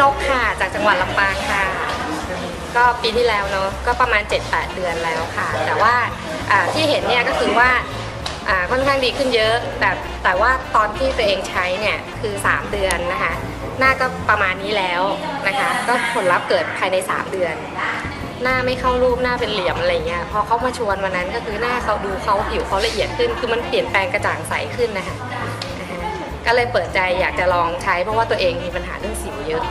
นกค่ะ จากจังหวัดลำปางค่ะ ก็ปีที่แล้วเนาะก็ประมาณ 7-8 เดือนแล้วค่ะ แต่ว่าอ่าที่เห็นเนี่ยก็คือว่าอ่าค่อนข้างดีขึ้นเยอะ แต่แต่ว่าตอนที่ตัวเองใช้เนี่ยคือ 3 เดือนนะคะหน้าก็ประมาณนี้แล้วนะคะ ก็ผลลัพธ์เกิดภายใน 3 เดือน หน้าไม่เข้ารูปหน้าเป็นเหลี่ยมอะไรเงี้ยพอเขามาชวนวันนั้นก็คือหน้าเขาดูเขาผิวเขาละเอียดขึ้น คือมันเปลี่ยนแปลงกระจ่างใสขึ้นนะคะ ก็เลยเปิดใจอยากจะลองใช้ เพราะว่าตัวเองมีปัญหาเรื่องสิวเยอะ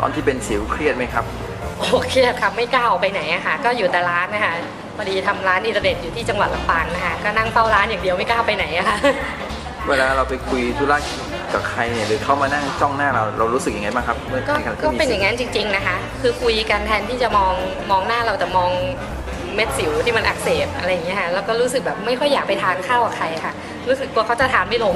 ตอนที่เป็นสิวเครียดไหมครับโอเครียดครับไม่กล้าออกไปไหนอะค่ะ ก็อยู่แต่ร้านนะคะพอดีทำร้านอินเทอร์เน็ตอยู่ที่จังหวัดลำปางนะคะ ก็นั่งเฝ้าร้านอย่างเดียวไม่กล้าไปไหนอะค่ะ เวลาเราไปคุยธุระกับใครเนี่ยหรือเขามานั่งจ้องหน้าเราเรารู้สึกยังไงบ้างครับเมื่อก็ในขณะที่ก็มีเป็นอสิวย่างนั้นจริง ๆนะคะ คือคุยกันแทนที่จะมองมองหน้าเราแต่มองเม็ดสิวที่มันอักเสบอะไรอย่างเงี้ยค่ะ แล้วก็รู้สึกแบบไม่ค่อยอยากไปทานข้าวกับใครค่ะ รู้สึกกลัวเขาจะทานไม่ลง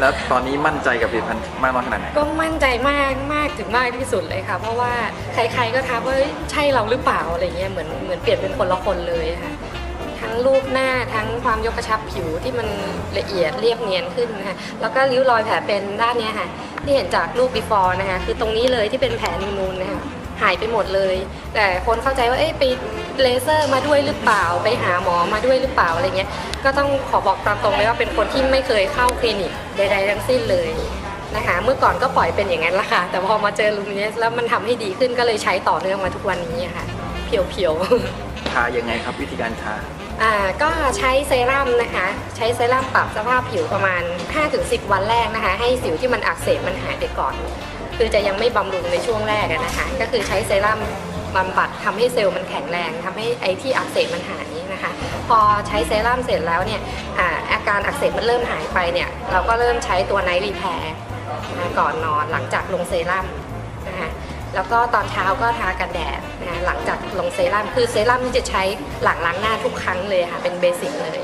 แล้วตอนนี้มั่นใจกับผลิตภัณฑ์มากน้อยขนาดไหน ก็มั่นใจมากมากถึงมากที่สุดเลยค่ะ เพราะว่าใครๆก็ทักว่าเอ้ยใช่เราหรือเปล่าอะไรเงี้ยเหมือนเหมือนเปลี่ยนเป็นคนละคนเลยค่ะทั้ง รูปหน้าทั้งความยกกระชับผิวที่มันละเอียดเรียบเนียนขึ้นนะคะแล้วก็ริ้วรอยแผลเป็นด้านนี้ค่ะ ที่เห็นจากรูป before นะคะคือตรงนี้เลยที่เป็นแผลนูนๆนะคะหายไปหมดเลย แต่คนเข้าใจว่าเอ๊ะไปเลเซอร์มาด้วยหรือเปล่าไปหาหมอมาด้วยหรือเปล่าอะไรเงี้ยก็ต้องขอบอกตามตรงเลยว่าเป็นคนที่ไม่เคยเข้าคลินิกใดๆทั้งสิ้นเลยนะคะเมื่อก่อนก็ปล่อยเป็นอย่างนั้นละค่ะ แต่พอมาเจอลูมิเนสแล้วมันทำให้ดีขึ้นก็เลยใช้ต่อเนื่องมาทุกวันนี้ค่ะ เพียวๆ ทายังไงครับวิธีการทาอ่าก็ใช้เซรั่มนะคะ ใช้เซรั่มปรับสภาพผิวประมาณ 5-10 วันแรกนะคะ ให้สิวที่มันอักเสบมันหายไปก่อน คือจะยังไม่บำรุงในช่วงแรกนะคะ ก็คือใช้เซรั่มบำบัดทำให้เซลล์มันแข็งแรงทำให้ไอที่อักเสบมันหายนะคะ พอใช้เซรั่มเสร็จแล้วเนี่ยอาอาการอักเสบมันเริ่มหายไปเนี่ยเราก็เริ่มใช้ตัวไนท์รีแพร์ก่อนนอนหลังจากลงเซรั่ม แล้วก็ตอนเช้าก็ทากันแดดนะหลังจากลงเซรั่มคือเซรั่มนี่จะใช้หลังล้างหน้าทุกครั้งเลยค่ะเป็นเบสิกเลย